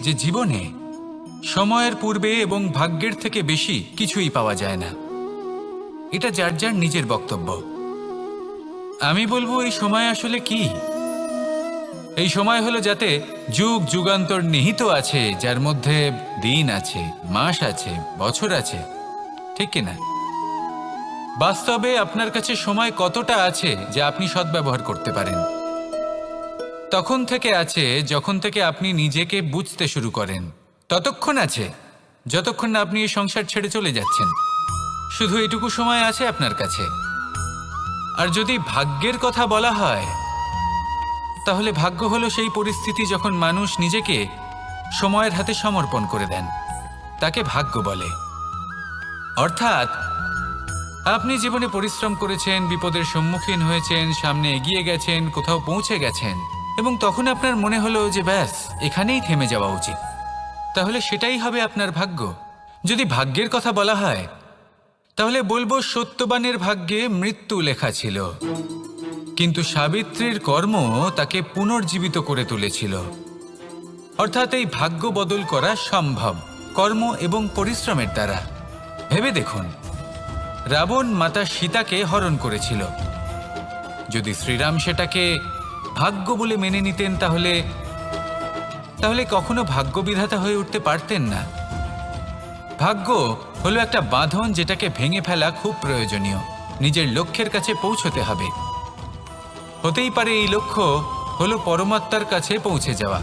যে জীবনে সময়ের পূর্বে এবং ভাগ্যের থেকে বেশি কিছুই পাওয়া যায় না। এটা যার যার নিজের বক্তব্য। আমি বলব, এই সময় আসলে কি? এই সময় হলো যাতে যুগ যুগান্তর নিহিত আছে, যার মধ্যে দিন আছে, মাস আছে, বছর আছে। ঠিক কিনা বাস্তবে আপনার কাছে সময় কতটা আছে, যা আপনি সদ্ব্যবহার করতে পারেন? তখন থেকে আছে যখন থেকে আপনি নিজেকে বুঝতে শুরু করেন। ততক্ষণ আছে, যতক্ষণ না আপনি এই সংসার ছেড়ে চলে যাচ্ছেন। শুধু এটুকু সময় আছে আপনার কাছে। আর যদি ভাগ্যের কথা বলা হয়, তাহলে ভাগ্য হলো সেই পরিস্থিতি যখন মানুষ নিজেকে সময়ের হাতে সমর্পণ করে দেন। তাকে ভাগ্য বলে। অর্থাৎ, আপনি জীবনে পরিশ্রম করেছেন, বিপদের সম্মুখীন হয়েছেন, সামনে এগিয়ে গেছেন, কোথাও পৌঁছে গেছেন। এবং তখন আপনার মনে হলো যে ব্যাস, এখানেই থেমে যাওয়া উচিত। তাহলে সেটাই হবে আপনার ভাগ্য। যদি ভাগ্যের কথা বলা হয়, তাহলে বলব সত্যবানের ভাগ্যে মৃত্যু লেখা ছিল। কিন্তু সাবিত্রীর কর্ম তাকে পুনর্জীবিত করে তুলেছিল। অর্থাৎ এই ভাগ্য বদল করা সম্ভব, কর্ম এবং পরিশ্রমের দ্বারা। ভেবে দেখুন, রাবণ মাতা সীতাকে হরণ করেছিল। যদি শ্রীরাম সেটাকে ভাগ্য বলে মেনে নিতেন তাহলে তাহলে কখনো ভাগ্য বিধাতা হয়ে উঠতে পারতেন না। ভাগ্য হলো একটা বাঁধন যেটাকে ভেঙে ফেলা খুব প্রয়োজনীয়। নিজের লক্ষ্যের কাছে পৌঁছতে হবে। হতেই পারে এই লক্ষ্য হলো পরমাত্মার কাছে পৌঁছে যাওয়া।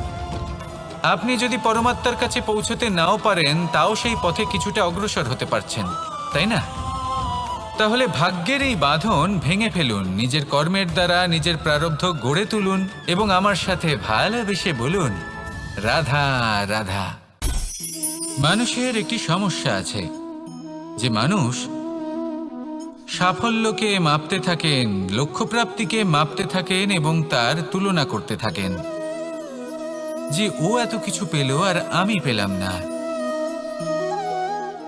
আপনি যদি পরমাত্মার কাছে পৌঁছতে নাও পারেন, তাও সেই পথে কিছুটা অগ্রসর হতে পারছেন, তাই না? তাহলে ভাগ্যের এই বাঁধন ভেঙে ফেলুন, নিজের কর্মের দ্বারা নিজের প্রারব্ধ গড়ে তুলুন এবং আমার সাথে ভালোবেসে বলুন, রাধা রাধা। মানুষের একটি সমস্যা আছে, যে মানুষ সাফল্যকে মাপতে থাকেন, লক্ষ্যপ্রাপ্তিকে মাপতে থাকেন এবং তার তুলনা করতে থাকেন। যে ও এত কিছু পেল আর আমি পেলাম না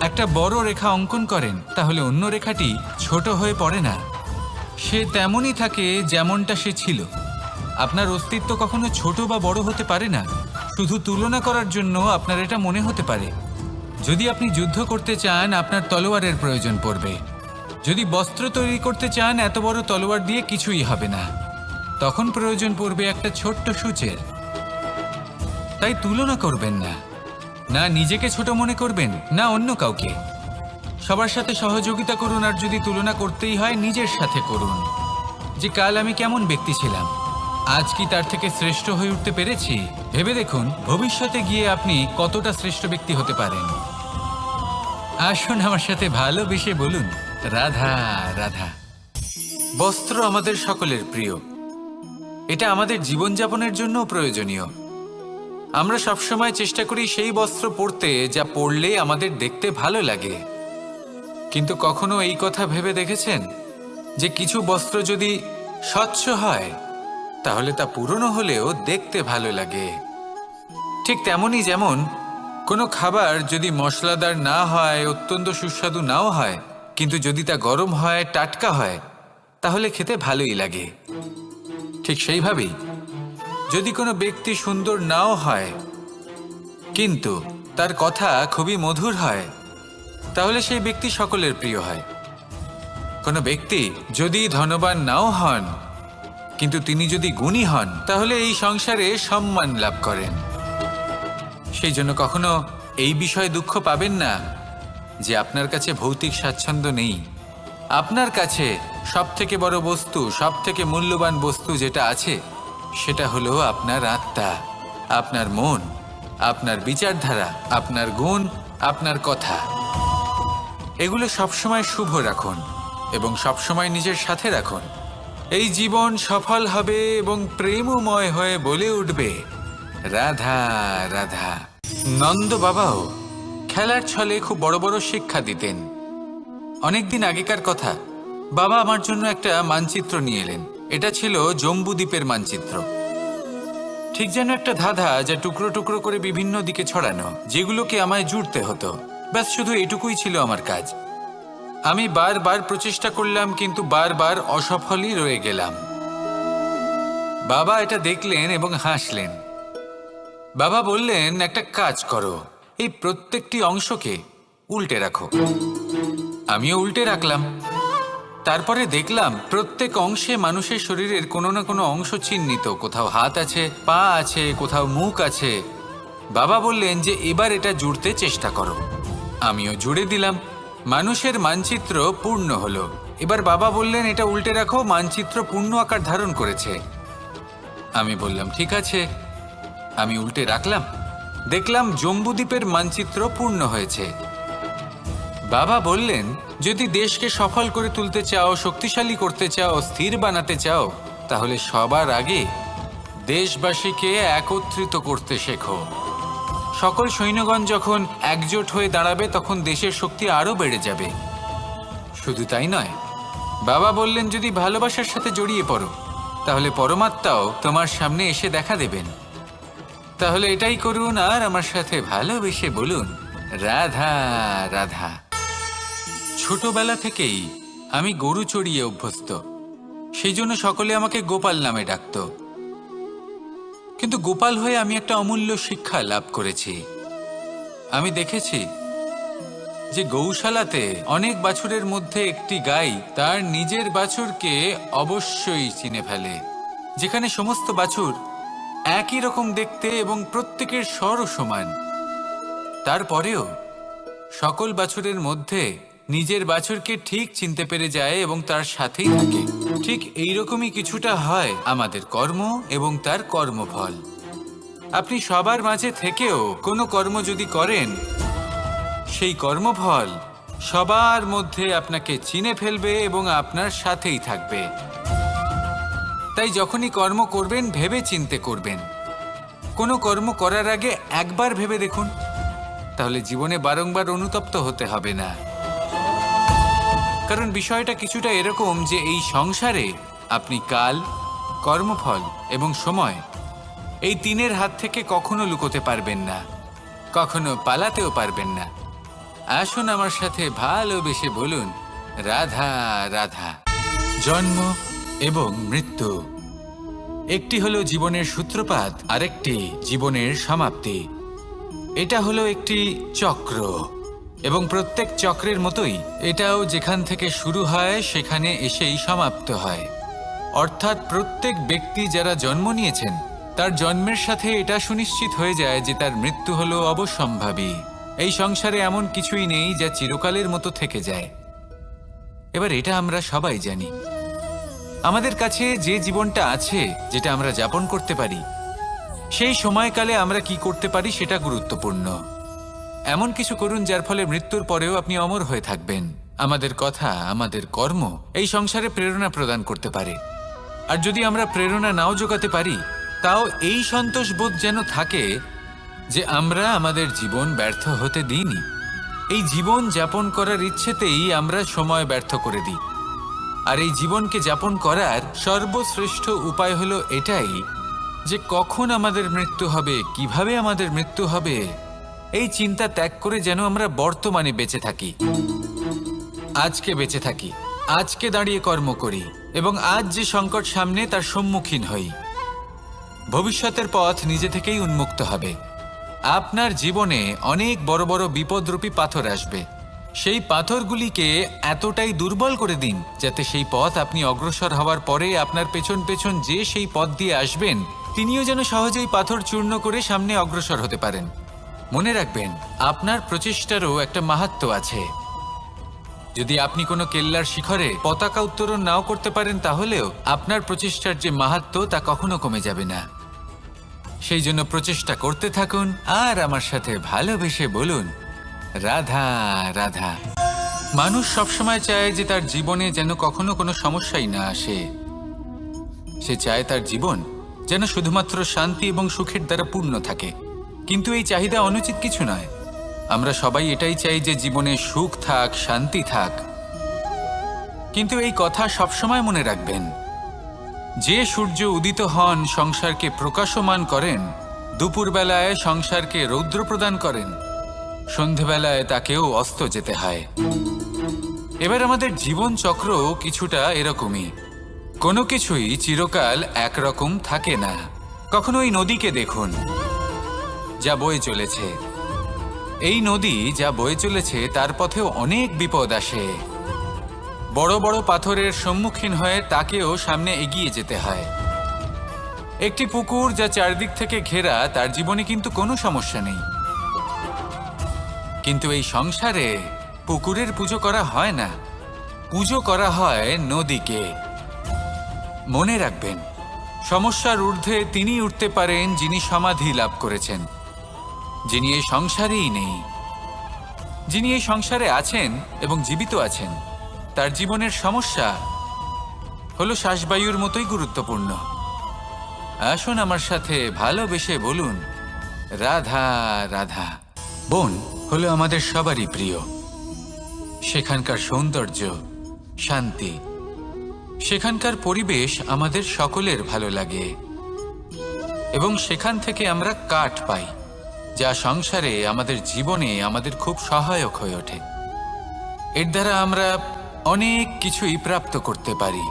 একটা বড় রেখা অঙ্কন করেন, তাহলে অন্য রেখাটি ছোট হয়ে পড়ে না। সে তেমনই থাকে যেমনটা সে ছিল। আপনার অস্তিত্ব কখনো ছোট বা বড় হতে পারে না। শুধু তুলনা করার জন্য আপনার এটা মনে হতে পারে। যদি আপনি যুদ্ধ করতে চান, আপনার তলোয়ারের প্রয়োজন পড়বে। যদি বস্ত্র তৈরি করতে চান, এত বড় তলোয়ার দিয়ে কিছুই হবে না। তখন প্রয়োজন পড়বে একটা ছোট্ট সূচের। তাই তুলনা করবেন না। না নিজেকে ছোট মনে করবেন, না অন্য কাউকে। সবার সাথে সহযোগিতা করুন আর যদি তুলনা করতেই হয়, নিজের সাথে করুন। যে কাল আমি কেমন ব্যক্তি ছিলাম, আজ কি তার থেকে শ্রেষ্ঠ হয়ে উঠতে পেরেছি? ভেবে দেখুন, ভবিষ্যতে গিয়ে আপনি কতটা শ্রেষ্ঠ ব্যক্তি হতে পারেন। আসুন আমার সাথে ভালোবেসে বলুন, রাধা রাধা। বস্ত্র আমাদের সকলের প্রিয়। এটা আমাদের জীবনযাপনের জন্য প্রয়োজনীয়। আমরা সবসময় চেষ্টা করি সেই বস্ত্র পরতে যা পরলে আমাদের দেখতে ভালো লাগে। কিন্তু কখনো এই কথা ভেবে দেখেছেন? যে কিছু বস্ত্র যদি স্বচ্ছ হয়, তাহলে তা পুরনো হলেও দেখতে ভালো লাগে। ঠিক তেমনই যেমন কোনো খাবার যদি মশলাদার না হয়, অত্যন্ত সুস্বাদু নাও হয়, কিন্তু যদি তা গরম হয়, টাটকা হয়, তাহলে খেতে ভালোই লাগে। ঠিক সেইভাবেই যদি কোনো ব্যক্তি সুন্দর নাও হয়, কিন্তু তার কথা খুবই মধুর হয়, তাহলে সেই ব্যক্তি সকলের প্রিয় হয়। কোনো ব্যক্তি যদি ধনবান নাও হন, কিন্তু তিনি যদি গুণী হন, তাহলে এই সংসারে সম্মান লাভ করেন। সেই জন্য কখনো এই বিষয়ে দুঃখ পাবেন না যে আপনার কাছে ভৌতিক স্বাচ্ছন্দ্য নেই। আপনার কাছে সবথেকে বড় বস্তু সব থেকে মূল্যবান বস্তু যেটা আছে সেটা হলো আপনার আত্মা, আপনার মন, আপনার বিচারধারা, আপনার গুণ, আপনার কথা। এগুলো সবসময় শুভ রাখুন এবং সবসময় নিজের সাথে রাখুন। এই জীবন সফল হবে এবং প্রেমময় হয়ে বলে উঠবে, রাধা রাধা। নন্দ বাবাও খেলার ছলে খুব বড় বড় শিক্ষা দিতেন। অনেকদিন আগেকার কথা, বাবা আমার জন্য একটা মানচিত্র নিয়ে এলেন। এটা ছিল জম্বু দ্বীপের মানচিত্র। ঠিক যেন একটা ধাঁধা যা টুকরো টুকরো করে বিভিন্ন দিকে ছড়ানো, যেগুলোকে আমায় জুড়তে হতো। ব্যাস, শুধু এটুকুই ছিল আমার কাজ। আমি বারবার প্রচেষ্টা করলাম, কিন্তু বারবার অসফলই রয়ে গেলাম। বাবা এটা দেখলেন এবং হাসলেন। বাবা বললেন, একটা কাজ করো, এই প্রত্যেকটি অংশকে উল্টে রাখো। আমিও উল্টে রাখলাম। তারপরে দেখলাম প্রত্যেক অংশে মানুষের শরীরের কোনো না কোনো অংশ চিহ্নিত। কোথাও হাত আছে, পা আছে, কোথাও মুখ আছে। বাবা বললেন যে এবার এটা জুড়তে চেষ্টা করো। আমিও জুড়ে দিলাম। মানুষের মানচিত্র পূর্ণ হলো। এবার বাবা বললেন, এটা উল্টে রাখো, মানচিত্র পূর্ণ আকার ধারণ করেছে। আমি বললাম, ঠিক আছে। আমি উল্টে রাখলাম। দেখলাম জম্বুদ্বীপের মানচিত্র পূর্ণ হয়েছে। বাবা বললেন, যদি দেশকে সফল করে তুলতে চাও, শক্তিশালী করতে চাও, স্থির বানাতে চাও, তাহলে সবার আগে দেশবাসীকে একত্রিত করতে শেখো। সকল সৈন্যগণ যখন একজোট হয়ে দাঁড়াবে, তখন দেশের শক্তি আরও বেড়ে যাবে। শুধু তাই নয়, বাবা বললেন, যদি ভালোবাসার সাথে জড়িয়ে পড়ো, তাহলে পরমাত্মাও তোমার সামনে এসে দেখা দেবেন। তাহলে এটাই করুন আর আমার সাথে ভালোবেসে বলুন, রাধা রাধা। ছোটবেলা থেকেই আমি গরু চড়িয়ে অভ্যস্ত। সেই জন্য সকলে আমাকে গোপাল নামে ডাকত। কিন্তু গোপাল হয়ে আমি একটা অমূল্য শিক্ষা লাভ করেছি। আমি দেখেছি যে গৌশালাতে অনেক বাছুরের মধ্যে একটি গাই তার নিজের বাছুরকে অবশ্যই চিনে ফেলে, যেখানে সমস্ত বাছুর একই রকম দেখতে এবং প্রত্যেকের স্বরও সমান। তারপরেও সকল বাছুরের মধ্যে নিজের বাছুরকে ঠিক চিনতে পেরে যায় এবং তার সাথেই থাকে। ঠিক এইরকমই কিছুটা হয় আমাদের কর্ম এবং তার কর্মফল। আপনি সবার মাঝে থেকেও কোনো কর্ম যদি করেন, সেই কর্মফল সবার মধ্যে আপনাকে চিনে ফেলবে এবং আপনার সাথেই থাকবে। তাই যখনই কর্ম করবেন, ভেবে চিনতে করবেন। কোনো কর্ম করার আগে একবার ভেবে দেখুন। তাহলে জীবনে বারংবার অনুতপ্ত হতে হবে না। কারণ বিষয়টা কিছুটা এরকম যে এই সংসারে আপনি কাল, কর্মফল এবং সময় এই তিনের হাত থেকে কখনো লুকোতে পারবেন না, কখনো পালাতেও পারবেন না। আসুন আমার সাথে ভালোবেসে বলুন, রাধা রাধা। জন্ম এবং মৃত্যু। একটি হলো জীবনের সূত্রপাত, আরেকটি জীবনের সমাপ্তি। এটা হলো একটি চক্র। এবং প্রত্যেক চক্রের মতোই এটাও যেখান থেকে শুরু হয়, সেখানে এসেই সমাপ্ত হয়। অর্থাৎ প্রত্যেক ব্যক্তি যারা জন্ম নিয়েছেন, তার জন্মের সাথে এটা সুনিশ্চিত হয়ে যায় যে তার মৃত্যু হলো অবশ্যম্ভাবী এই সংসারে এমন কিছুই নেই যা চিরকালের মতো থেকে যায়। এবার এটা আমরা সবাই জানি। আমাদের কাছে যে জীবনটা আছে, যেটা আমরা যাপন করতে পারি, সেই সময়কালে আমরা কি করতে পারি সেটা গুরুত্বপূর্ণ। এমন কিছু করুন যার ফলে মৃত্যুর পরেও আপনি অমর হয়ে থাকবেন। আমাদের কথা, আমাদের কর্ম এই সংসারে প্রেরণা প্রদান করতে পারে। আর যদি আমরা প্রেরণা নাও জোগাতে পারি, তাও এই সন্তোষ বোধ যেন থাকে যে আমরা আমাদের জীবন ব্যর্থ হতে দিইনি। এই জীবন যাপন করার ইচ্ছেতেই আমরা সময় ব্যর্থ করে দিই। আর এই জীবনকে যাপন করার সর্বশ্রেষ্ঠ উপায় হলো এটাই যে কখন আমাদের মৃত্যু হবে, কীভাবে আমাদের মৃত্যু হবে এই চিন্তা ত্যাগ করে যেন আমরা বর্তমানে বেঁচে থাকি। আজকে বেঁচে থাকি। আজকে দাঁড়িয়ে কর্ম করি এবং আজ যে সংকট সামনে তার সম্মুখীন হই। ভবিষ্যতের পথ নিজে থেকেই উন্মুক্ত হবে। আপনার জীবনে অনেক বড় বড় বিপদরূপী পাথর আসবে। সেই পাথরগুলিকে এতটাই দুর্বল করে দিন যাতে সেই পথ আপনি অগ্রসর হওয়ার পরে আপনার পেছন পেছন যে সেই পথ দিয়ে আসবেন, তিনিও যেন সহজেই পাথর চূর্ণ করে সামনে অগ্রসর হতে পারেন। মনে রাখবেন, আপনার প্রচেষ্টারও একটা মাহাত্ম আছে। যদি আপনি কোনো কেল্লার শিখরে পতাকা উত্তোলন নাও করতে পারেন তাহলেও আপনার প্রচেষ্টার যে মাহাত্ম তা কখনো কমে যাবে না। সেই জন্য প্রচেষ্টা করতে থাকুন আর আমার সাথে ভালোবেসে বলুন, রাধা রাধা। মানুষ সবসময় চায় যে তার জীবনে যেন কখনো কোনো সমস্যাই না আসে। সে চায় তার জীবন যেন শুধুমাত্র শান্তি এবং সুখের দ্বারা পূর্ণ থাকে। কিন্তু এই চাহিদা অনুচিত কিছু নয়। আমরা সবাই এটাই চাই যে জীবনে সুখ থাক, শান্তি থাক। কিন্তু এই কথা সবসময় মনে রাখবেন। যে সূর্য উদিত হন, সংসারকে প্রকাশমান করেন, দুপুরবেলায় সংসারকে রৌদ্র প্রদান করেন, সন্ধেবেলায় তাকেও অস্ত যেতে হয়। এবার আমাদের জীবন চক্র কিছুটা এরকমই। কোনো কিছুই চিরকাল একরকম থাকে না। কখনো এই নদীকে দেখুন। যা বয়ে চলেছে। এই নদী যা বয়ে চলেছে, তার পথেও অনেক বিপদ আসে। বড় বড় পাথরের সম্মুখীন হয়ে তাকেও সামনে এগিয়ে যেতে হয়। একটি পুকুর যা চারদিক থেকে ঘেরা, তার জীবনে কিন্তু কোনো সমস্যা নেই। কিন্তু এই সংসারে পুকুরের পুজো করা হয় না। পুজো করা হয় নদীকে। মনে রাখবেন, সমস্যার ঊর্ধ্বে তিনি উঠতে পারেন যিনি সমাধি লাভ করেছেন। যিনি এই সংসারেই নেই। যিনি এই সংসারে আছেন এবং জীবিত আছেন, তার জীবনের সমস্যা হলো শ্বাসবায়ুর মতোই গুরুত্বপূর্ণ। আসুন আমার সাথে ভালোবেসে বলুন, রাধা রাধা। বোন হলো আমাদের সবারই প্রিয়। সেখানকার সৌন্দর্য, শান্তি, সেখানকার পরিবেশ আমাদের সকলের ভালো লাগে। এবং সেখান থেকে আমরা কাঠ পাই। যা সংসারে আমাদের জীবনে আমাদের খুব সহায়ক হয়ে ওঠে। এর দ্বারা আমরা অনেক কিছুই প্রাপ্ত করতে পারি।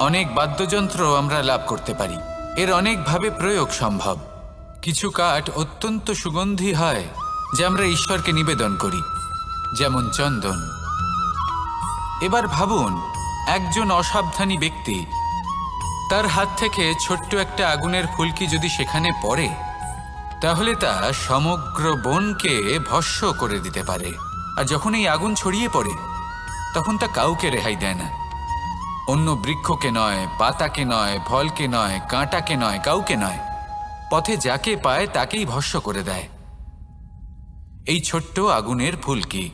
অনেক বাদ্যযন্ত্র আমরা লাভ করতে পারি। এর অনেকভাবে প্রয়োগ সম্ভব। কিছু কাঠ অত্যন্ত সুগন্ধি হয়, যা আমরা ঈশ্বরকে নিবেদন করি, যেমন চন্দন। এবার ভাবুন, একজন অসাবধানী ব্যক্তি, তার হাত থেকে ছোট্ট একটা আগুনের ফুলকি যদি সেখানে পড়ে তাহলে তা সমগ্র বনকে ভস্য করে দিতে পারে। আর যখন এই আগুন ছড়িয়ে পড়ে, তখন তা কাউকে রেহাই দেয় না। অন্য বৃক্ষকে নয়, পাতাকে নয়, ফলকে নয়, কাঁটাকে নয়, কাউকে নয়। পথে যাকে পায় তাকেই ভস্য করে দেয়। এই ছোট্ট আগুনের ফুলকি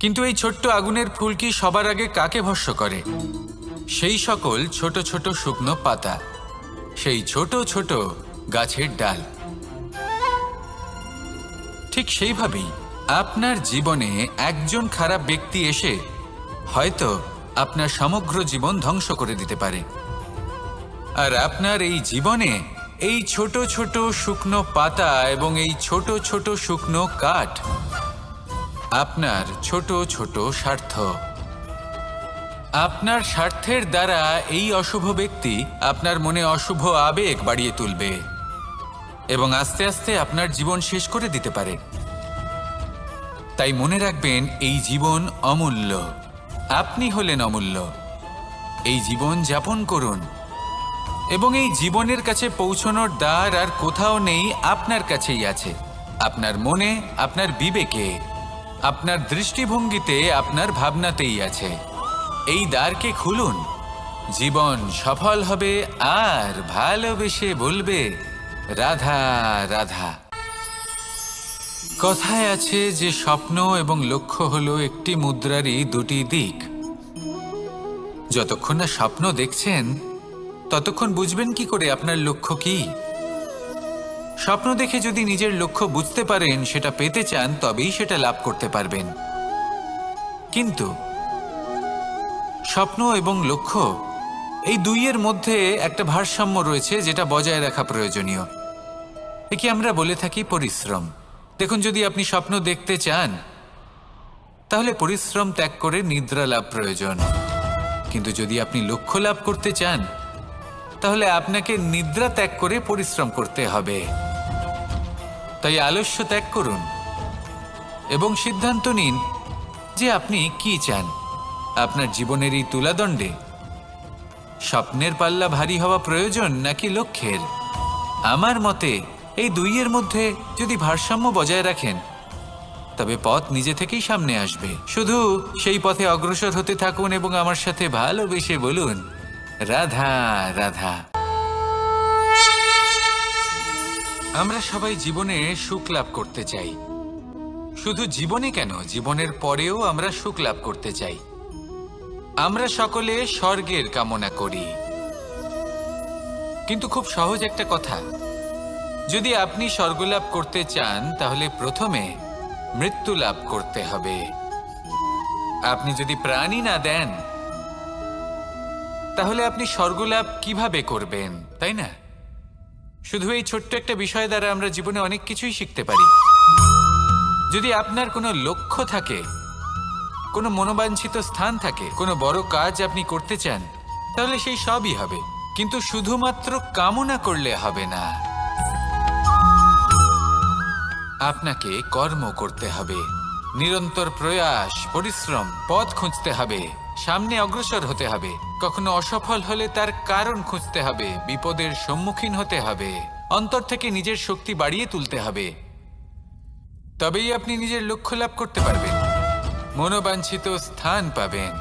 কিন্তু এই ছোট্ট আগুনের ফুলকি সবার আগে কাকে ভস্য করে? সেই সকল ছোট ছোট শুকনো পাতা, সেই ছোট ছোট গাছের ডাল। ঠিক সেইভাবেই আপনার জীবনে একজন খারাপ ব্যক্তি এসে হয়তো আপনার সমগ্র জীবন ধ্বংস করে দিতে পারে। আর আপনার এই জীবনে এই ছোট ছোট শুকনো পাতা এবং এই ছোট ছোট শুকনো কাঠ আপনার ছোট ছোট স্বার্থ। আপনার স্বার্থের দ্বারা এই অশুভ ব্যক্তি আপনার মনে অশুভ আবেগ বাড়িয়ে তুলবে। এবং আস্তে আস্তে আপনার জীবন শেষ করে দিতে পারে তাই মনে রাখবেন, এই জীবন অমূল্য। আপনি হলেন অমূল্য। এই জীবন যাপন করুন। এবং এই জীবনের কাছে পৌঁছনোর দ্বার আর কোথাও নেই আপনার কাছেই আছে। আপনার মনে, আপনার বিবেকে, আপনার দৃষ্টিভঙ্গিতে, আপনার ভাবনাতেই আছে। এই দ্বারকে খুলুন। জীবন সফল হবে, আর ভালোবেসে বলবে রাধা রাধা। কথায় আছে যে স্বপ্ন এবং লক্ষ্য হলো একটি মুদ্রারই দুটি দিক। যতক্ষণ না স্বপ্ন দেখছেন, ততক্ষণ বুঝবেন কি করে আপনার লক্ষ্য কি। স্বপ্ন দেখে যদি নিজের লক্ষ্য বুঝতে পারেন, সেটা পেতে চান, তবেই সেটা লাভ করতে পারবেন। কিন্তু, স্বপ্ন এবং লক্ষ্য এই দুইয়ের মধ্যে একটা ভারসাম্য রয়েছে যেটা বজায় রাখা প্রয়োজনীয়। একে আমরা বলে থাকি পরিশ্রম। দেখুন, যদি আপনি স্বপ্ন দেখতে চান, তাহলে পরিশ্রম ত্যাগ করে নিদ্রা লাভ প্রয়োজন। কিন্তু যদি আপনি লক্ষ্য লাভ করতে চান, তাহলে আপনাকে নিদ্রা ত্যাগ করে পরিশ্রম করতে হবে। তাই আলস্য ত্যাগ করুন এবং সিদ্ধান্ত নিন যে আপনি কি চান। আপনার জীবনের এই তুলাদণ্ডে স্বপ্নের পাল্লা ভারী হওয়া প্রয়োজন নাকি লক্ষ্যের? আমার মতে, এই দুইয়ের মধ্যে যদি ভারসাম্য বজায় রাখেন, তবে পথ নিজে থেকেই সামনে আসবে। শুধু সেই পথে অগ্রসর হতে থাকুন এবং আমার সাথে ভালোবেসে বলুন, রাধা রাধা। আমরা সবাই জীবনে সুখ লাভ করতে চাই। শুধু জীবনে কেন, জীবনের পরেও আমরা সুখ লাভ করতে চাই। আমরা সকলে স্বর্গের কামনা করি। কিন্তু খুব সহজ একটা কথা। যদি আপনি স্বর্গলাভ করতে চান, তাহলে প্রথমে মৃত্যু লাভ করতে হবে। আপনি যদি প্রাণই না দেন, তাহলে আপনি স্বর্গলাভ কীভাবে করবেন, তাই না? শুধু এই ছোট্ট একটা বিষয় দ্বারা আমরা জীবনে অনেক কিছুই শিখতে পারি। যদি আপনার কোনো লক্ষ্য থাকে কোনো মনোবাঞ্ছিত স্থান থাকে, কোনো বড় কাজ আপনি করতে চান, তাহলে সেই সবই হবে। কিন্তু শুধুমাত্র কামনা করলে হবে না। আপনাকে কর্ম করতে হবে। নিরন্তর প্রয়াস, পরিশ্রম, পথ খুঁজতে হবে। সামনে অগ্রসর হতে হবে। কখনো অসফল হলে তার কারণ খুঁজতে হবে। বিপদের সম্মুখীন হতে হবে। অন্তর থেকে নিজের শক্তি বাড়িয়ে তুলতে হবে। তবেই আপনি নিজের লক্ষ্য লাভ করতে পারবেন। মনোবাঞ্ছিত স্থান পাবেন।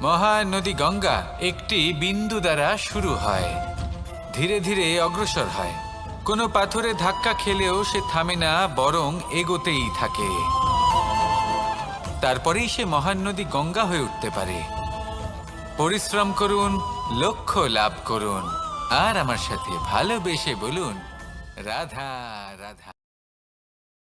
মহান নদী গঙ্গা একটি বিন্দু দ্বারা শুরু হয়। ধীরে ধীরে অগ্রসর হয়। কোনো পাথরে ধাক্কা খেলেও সে থামে না, বরং এগোতেই থাকে। তারপরেই সে মহান নদী গঙ্গা হয়ে উঠতে পারে। পরিশ্রম করুন, লক্ষ্য লাভ করুন। আর আমার সাথে ভালোবেসে বলুন, রাধা।